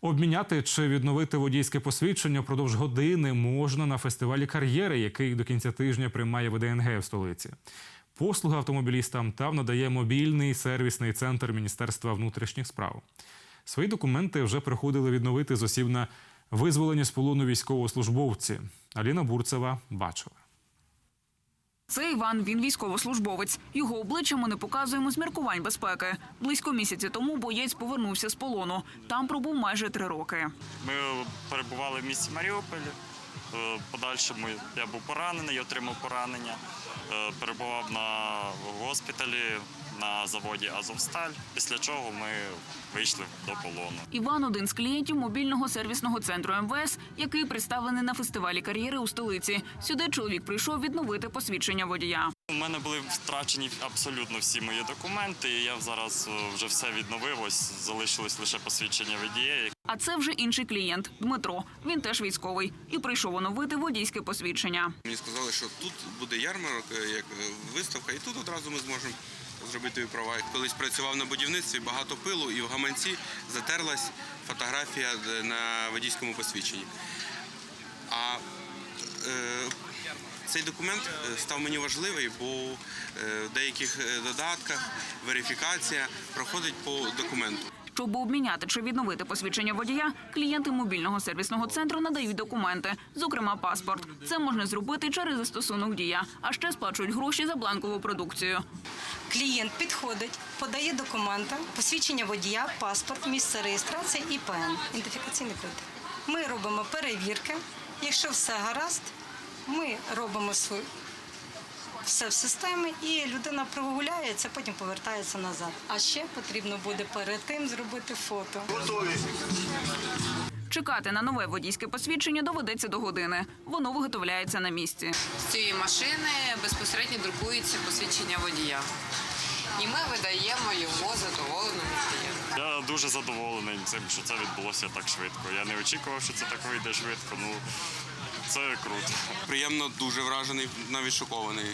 Обміняти чи відновити водійське посвідчення впродовж години можна на фестивалі кар'єри, який до кінця тижня приймає ВДНГ в столиці. Послуги автомобілістам там надає мобільний сервісний центр Міністерства внутрішніх справ. Свої документи вже приходили відновити з осіб на визволені з полону військовослужбовці. Аліна Бурцева бачила. Це Іван, він військовослужбовець. Його обличчя ми не показуємо з міркувань безпеки. Близько місяця тому боєць повернувся з полону. Там пробув майже три роки. Ми перебували в місті Маріуполі. Е, Подальшому я був поранений, отримав поранення. Е, Перебував на госпіталі на заводі Азовсталь, після чого ми вийшли до полону. Іван один з клієнтів мобільного сервісного центру МВС, який представлений на фестивалі кар'єри у столиці. Сюди чоловік прийшов відновити посвідчення водія. У мене були втрачені абсолютно всі мої документи. і Я зараз е, вже все відновив. Ось залишилось лише посвідчення водія. А це вже інший клієнт Дмитро. Він теж військовий і прийшов оновити водійське посвідчення. Мені сказали, що тут буде ярмарок, е, як е, виставка, і тут одразу ми зможемо зробити права. Колись працював на будівництві, багато пилу, і в гаманці затерлась фотографія е, на водійському посвідченні. А е, цей документ став мені важливий, бо в деяких додатках верифікація проходить по документу. Щоб обміняти чи відновити посвідчення водія, клієнти мобільного сервісного центру надають документи, зокрема паспорт. Це можна зробити через застосунок дія, а ще сплачують гроші за бланкову продукцію. Клієнт підходить, подає документи, посвідчення водія, паспорт, місце реєстрації і ПН, ідентифікаційний код. Ми робимо перевірки. Якщо все гаразд, ми робимо свою все в системі, і людина прогуляється, потім повертається назад. А ще потрібно буде перед тим зробити фото. Чекати на нове водійське посвідчення доведеться до години. Воно виготовляється на місці. З цієї машини безпосередньо друкується посвідчення водія. І ми видаємо його задоволеному клієнту. Я дуже задоволений цим, що це відбулося так швидко. Я не очікував, що це так вийде швидко. Ну це круто. Приємно, дуже вражений, навіть шокований.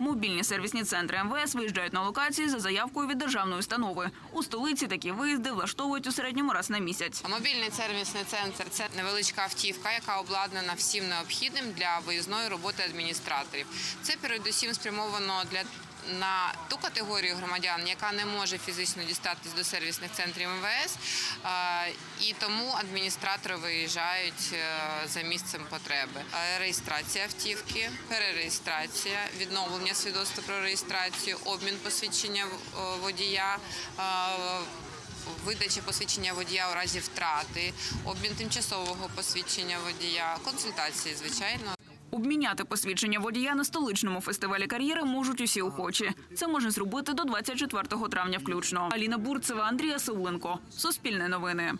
Мобільні сервісні центри МВС виїжджають на локації за заявкою від державної установи. У столиці такі виїзди влаштовують у середньому раз на місяць. Мобільний сервісний центр це невеличка автівка, яка обладнана всім необхідним для виїзної роботи адміністраторів. Це передусім спрямовано для на ту категорію громадян, яка не може фізично дістатись до сервісних центрів МВС, і тому адміністратори виїжджають е, за місцем потреби. Реєстрація автівки, перереєстрація, відновлення свідоцтва про реєстрацію, обмін посвідчення водія. Видача посвідчення водія у разі втрати, обмін тимчасового посвідчення водія, консультації, звичайно. Обміняти посвідчення водія на столичному фестивалі кар'єри можуть усі охочі. Це можна зробити до 24 травня включно. Аліна Бурцева, Андрія Сауленко. Суспільне новини.